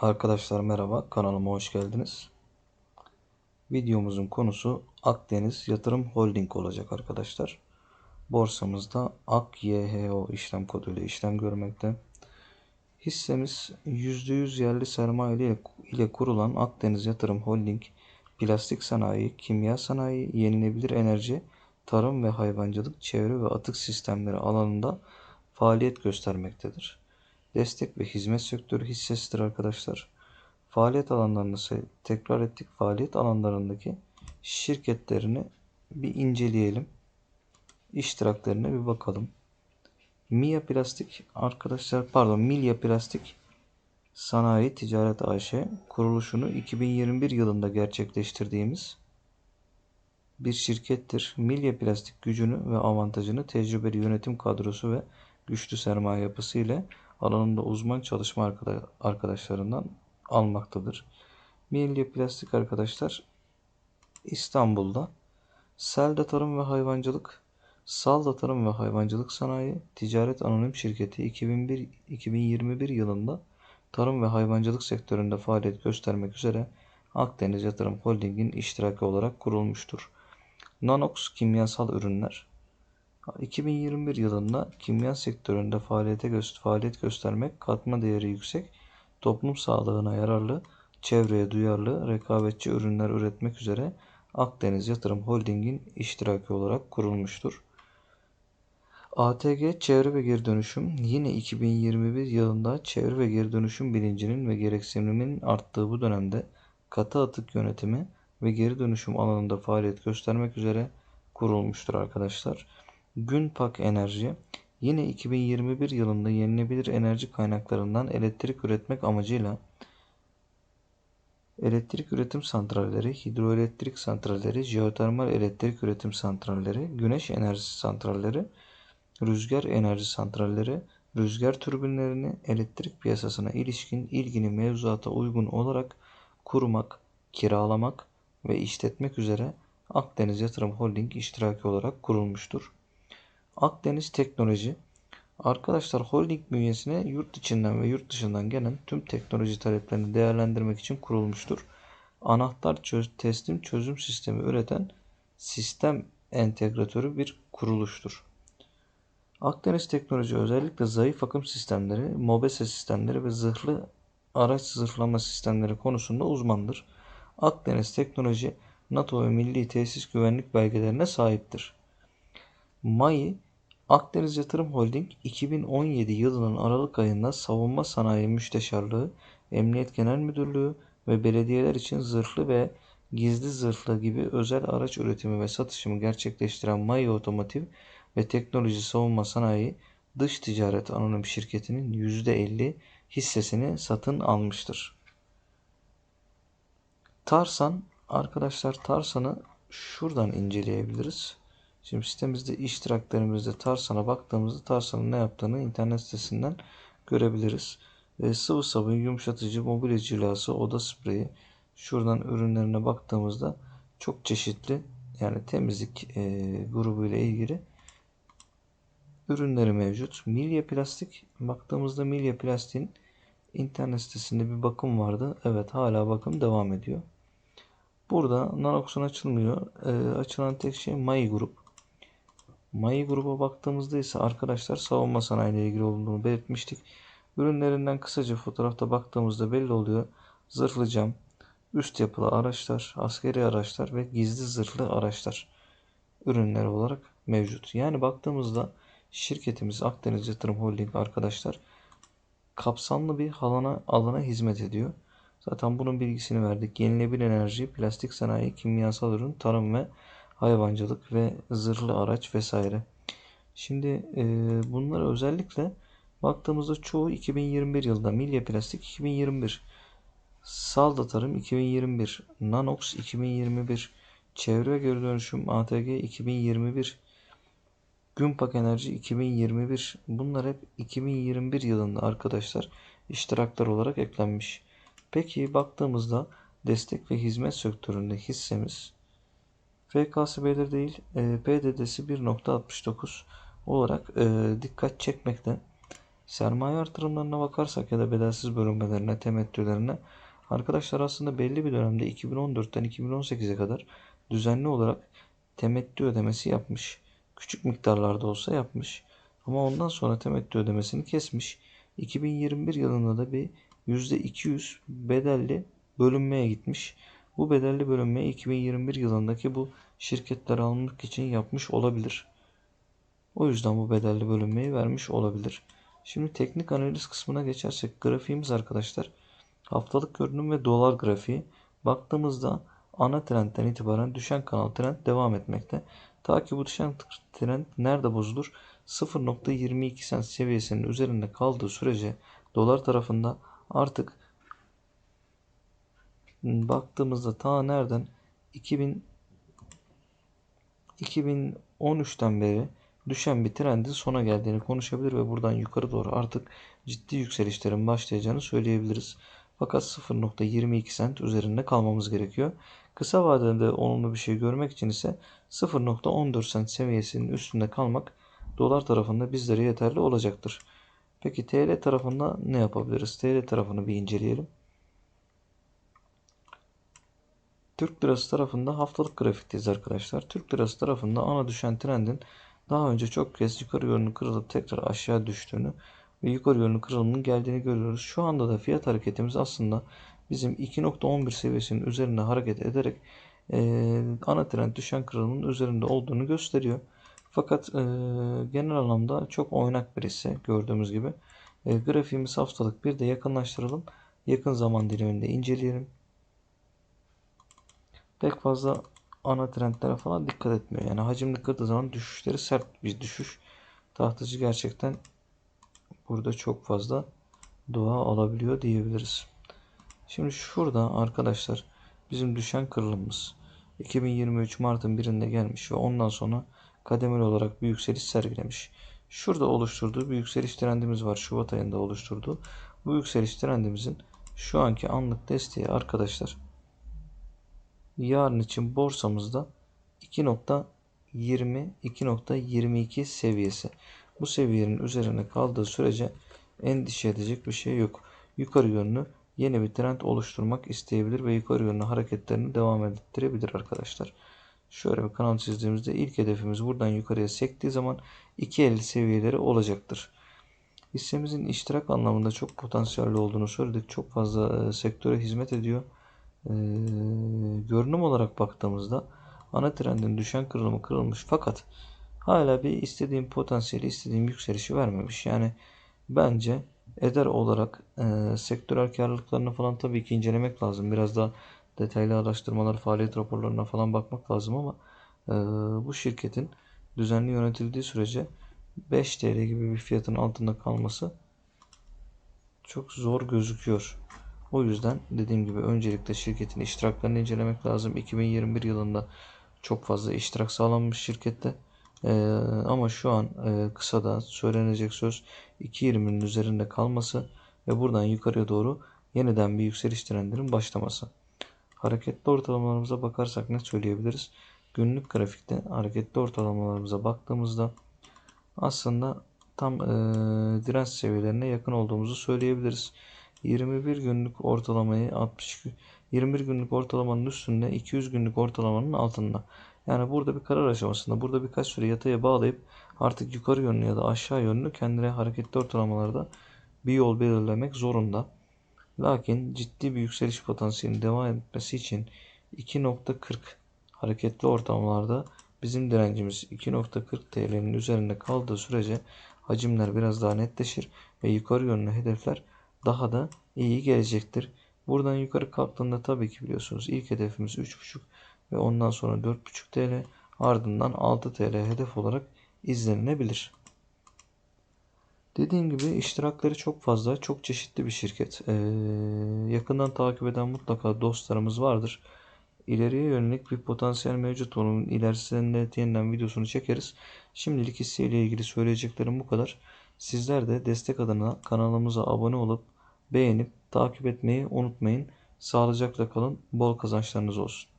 Arkadaşlar merhaba, kanalıma hoş geldiniz. Videomuzun konusu Akdeniz Yatırım Holding olacak arkadaşlar. Borsamızda AKYHO işlem koduyla işlem görmekte. Hissemiz %100 yerli sermaye ile, kurulan Akdeniz Yatırım Holding, plastik sanayi, kimya sanayi, yenilebilir enerji, tarım ve hayvancılık, çevre ve atık sistemleri alanında faaliyet göstermektedir. Destek ve hizmet sektörü hissesidir arkadaşlar. Faaliyet alanlarını tekrar ettik. Faaliyet alanlarındaki şirketlerini bir inceleyelim. İştiraklerine bir bakalım. Mia Plastik arkadaşlar pardon Milya Plastik Sanayi Ticaret AŞ kuruluşunu 2021 yılında gerçekleştirdiğimiz bir şirkettir. Milya Plastik gücünü ve avantajını tecrübeli yönetim kadrosu ve güçlü sermaye yapısı ile alanında uzman çalışma arkada- arkadaşlarından almaktadır. Milli Plastik arkadaşlar İstanbul'da Selda Tarım ve Hayvancılık, Salda Tarım ve Hayvancılık Sanayi Ticaret Anonim Şirketi 2001 2021 yılında tarım ve hayvancılık sektöründe faaliyet göstermek üzere Akdeniz Yatırım Holding'in iştiraki olarak kurulmuştur. Nanox Kimyasal Ürünler 2021 yılında kimya sektöründe faaliyete göster faaliyet göstermek, katma değeri yüksek, toplum sağlığına yararlı, çevreye duyarlı, rekabetçi ürünler üretmek üzere Akdeniz Yatırım Holding'in iştiraki olarak kurulmuştur. ATG Çevre ve Geri Dönüşüm yine 2021 yılında çevre ve geri dönüşüm bilincinin ve gereksiniminin arttığı bu dönemde katı atık yönetimi ve geri dönüşüm alanında faaliyet göstermek üzere kurulmuştur arkadaşlar. Günpak Enerji yine 2021 yılında yenilebilir enerji kaynaklarından elektrik üretmek amacıyla elektrik üretim santralleri, hidroelektrik santralleri, jeotermal elektrik üretim santralleri, güneş enerjisi santralleri, rüzgar enerji santralleri, rüzgar türbinlerini elektrik piyasasına ilişkin ilgili mevzuata uygun olarak kurmak, kiralamak ve işletmek üzere Akdeniz Yatırım Holding iştiraki olarak kurulmuştur. Akdeniz Teknoloji Arkadaşlar holding bünyesine yurt içinden ve yurt dışından gelen tüm teknoloji taleplerini değerlendirmek için kurulmuştur. Anahtar çöz teslim çözüm sistemi üreten sistem entegratörü bir kuruluştur. Akdeniz Teknoloji özellikle zayıf akım sistemleri, mobese sistemleri ve zırhlı araç zırhlama sistemleri konusunda uzmandır. Akdeniz Teknoloji NATO ve Milli Tesis Güvenlik belgelerine sahiptir. MAI Akdeniz Yatırım Holding 2017 yılının Aralık ayında Savunma Sanayi Müsteşarlığı, Emniyet Genel Müdürlüğü ve belediyeler için zırhlı ve gizli zırhlı gibi özel araç üretimi ve satışımı gerçekleştiren MAI Otomotiv ve Teknoloji Savunma Sanayi Dış Ticaret Anonim Şirketi'nin %50 hissesini satın almıştır. Tarsan arkadaşlar Tarsan'ı şuradan inceleyebiliriz. Şimdi sitemizde iştiraklerimizde Tarsan'a baktığımızda Tarsan'ın ne yaptığını internet sitesinden görebiliriz. E, sıvı sabun, yumuşatıcı, mobilya cilası, oda spreyi. Şuradan ürünlerine baktığımızda çok çeşitli yani temizlik e, grubu ile ilgili ürünleri mevcut. Milya Plastik baktığımızda Milya Plastik'in internet sitesinde bir bakım vardı. Evet hala bakım devam ediyor. Burada Nanox'un açılmıyor. E, açılan tek şey Mai Grup. Mai gruba baktığımızda ise arkadaşlar savunma sanayi ile ilgili olduğunu belirtmiştik. Ürünlerinden kısaca fotoğrafta baktığımızda belli oluyor. Zırhlı cam, üst yapılı araçlar, askeri araçlar ve gizli zırhlı araçlar ürünleri olarak mevcut. Yani baktığımızda şirketimiz Akdeniz Yatırım Holding arkadaşlar kapsamlı bir alana, alana hizmet ediyor. Zaten bunun bilgisini verdik. Yenilebilir enerji, plastik sanayi, kimyasal ürün, tarım ve hayvancılık ve zırhlı araç vesaire. Şimdi e, bunlara özellikle baktığımızda çoğu 2021 yılında Milya Plastik 2021, Salda Tarım 2021, Nanox 2021, Çevre ve Geri Dönüşüm ATG 2021, Günpak Enerji 2021 bunlar hep 2021 yılında arkadaşlar iştiraklar olarak eklenmiş. Peki baktığımızda destek ve hizmet sektöründe hissemiz FK'sı belirli değil. E, PDD'si 1.69 olarak e, dikkat çekmekte. Sermaye artırımlarına bakarsak ya da bedelsiz bölünmelerine, temettülerine arkadaşlar aslında belli bir dönemde 2014'ten 2018'e kadar düzenli olarak temettü ödemesi yapmış. Küçük miktarlarda olsa yapmış. Ama ondan sonra temettü ödemesini kesmiş. 2021 yılında da bir %200 bedelli bölünmeye gitmiş. Bu bedelli bölünmeyi 2021 yılındaki bu şirketleri almak için yapmış olabilir. O yüzden bu bedelli bölünmeyi vermiş olabilir. Şimdi teknik analiz kısmına geçersek grafiğimiz arkadaşlar haftalık görünüm ve dolar grafiği. Baktığımızda ana trendten itibaren düşen kanal trend devam etmekte. Ta ki bu düşen trend nerede bozulur? 0.22 sent seviyesinin üzerinde kaldığı sürece dolar tarafında artık baktığımızda ta nereden 2000 2013'ten beri düşen bir trendin sona geldiğini konuşabilir ve buradan yukarı doğru artık ciddi yükselişlerin başlayacağını söyleyebiliriz. Fakat 0.22 sent üzerinde kalmamız gerekiyor. Kısa vadede olumlu bir şey görmek için ise 0.14 sent seviyesinin üstünde kalmak dolar tarafında bizlere yeterli olacaktır. Peki TL tarafında ne yapabiliriz? TL tarafını bir inceleyelim. Türk lirası tarafında haftalık grafikteyiz arkadaşlar. Türk lirası tarafında ana düşen trendin daha önce çok kez yukarı yönlü kırılıp tekrar aşağı düştüğünü ve yukarı yönlü kırılımının geldiğini görüyoruz. Şu anda da fiyat hareketimiz aslında bizim 2.11 seviyesinin üzerinde hareket ederek e, ana trend düşen kırılımın üzerinde olduğunu gösteriyor. Fakat e, genel anlamda çok oynak bir hisse gördüğümüz gibi. E, grafiğimiz haftalık bir de yakınlaştıralım. Yakın zaman diliminde inceleyelim. Pek fazla ana trendlere falan dikkat etmiyor. Yani hacimli kırdığı zaman düşüşleri sert bir düşüş. Tahtacı gerçekten burada çok fazla dua alabiliyor diyebiliriz. Şimdi şurada arkadaşlar bizim düşen kırılımımız 2023 Mart'ın birinde gelmiş ve ondan sonra kademeli olarak bir yükseliş sergilemiş. Şurada oluşturduğu bir yükseliş trendimiz var. Şubat ayında oluşturduğu. Bu yükseliş trendimizin şu anki anlık desteği arkadaşlar yarın için borsamızda 2.20 2.22 seviyesi. Bu seviyenin üzerine kaldığı sürece endişe edecek bir şey yok. Yukarı yönlü yeni bir trend oluşturmak isteyebilir ve yukarı yönlü hareketlerini devam ettirebilir arkadaşlar. Şöyle bir kanal çizdiğimizde ilk hedefimiz buradan yukarıya sektiği zaman 2.50 seviyeleri olacaktır. Hissemizin iştirak anlamında çok potansiyelli olduğunu söyledik. Çok fazla e, sektöre hizmet ediyor. E, görünüm olarak baktığımızda ana trendin düşen kırılımı kırılmış fakat hala bir istediğim potansiyeli istediğim yükselişi vermemiş. Yani bence eder olarak e, sektörel karlılıklarını falan tabii ki incelemek lazım. Biraz daha detaylı araştırmalar, faaliyet raporlarına falan bakmak lazım ama e, bu şirketin düzenli yönetildiği sürece 5 TL gibi bir fiyatın altında kalması çok zor gözüküyor. O yüzden dediğim gibi öncelikle şirketin iştiraklarını incelemek lazım. 2021 yılında çok fazla iştirak sağlanmış şirkette. Ee, ama şu an e, kısada söylenecek söz 2.20'nin üzerinde kalması ve buradan yukarıya doğru yeniden bir yükseliş trendinin başlaması. Hareketli ortalamalarımıza bakarsak ne söyleyebiliriz? Günlük grafikte hareketli ortalamalarımıza baktığımızda aslında tam e, direnç seviyelerine yakın olduğumuzu söyleyebiliriz. 21 günlük ortalamayı 60 21 günlük ortalamanın üstünde 200 günlük ortalamanın altında. Yani burada bir karar aşamasında burada birkaç süre yataya bağlayıp artık yukarı yönlü ya da aşağı yönlü kendine hareketli ortalamalarda bir yol belirlemek zorunda. Lakin ciddi bir yükseliş potansiyelinin devam etmesi için 2.40 hareketli ortamlarda bizim direncimiz 2.40 TL'nin üzerinde kaldığı sürece hacimler biraz daha netleşir ve yukarı yönlü hedefler daha da iyi gelecektir. Buradan yukarı kalktığında tabii ki biliyorsunuz ilk hedefimiz 3.5 ve ondan sonra 4.5 TL ardından 6 TL hedef olarak izlenilebilir. Dediğim gibi iştirakları çok fazla, çok çeşitli bir şirket. Ee, yakından takip eden mutlaka dostlarımız vardır. İleriye yönelik bir potansiyel mevcut. Onun ilerisinde yeniden videosunu çekeriz. Şimdilik hisseyle ilgili söyleyeceklerim bu kadar. Sizler de destek adına kanalımıza abone olup beğenip takip etmeyi unutmayın. Sağlıcakla kalın. Bol kazançlarınız olsun.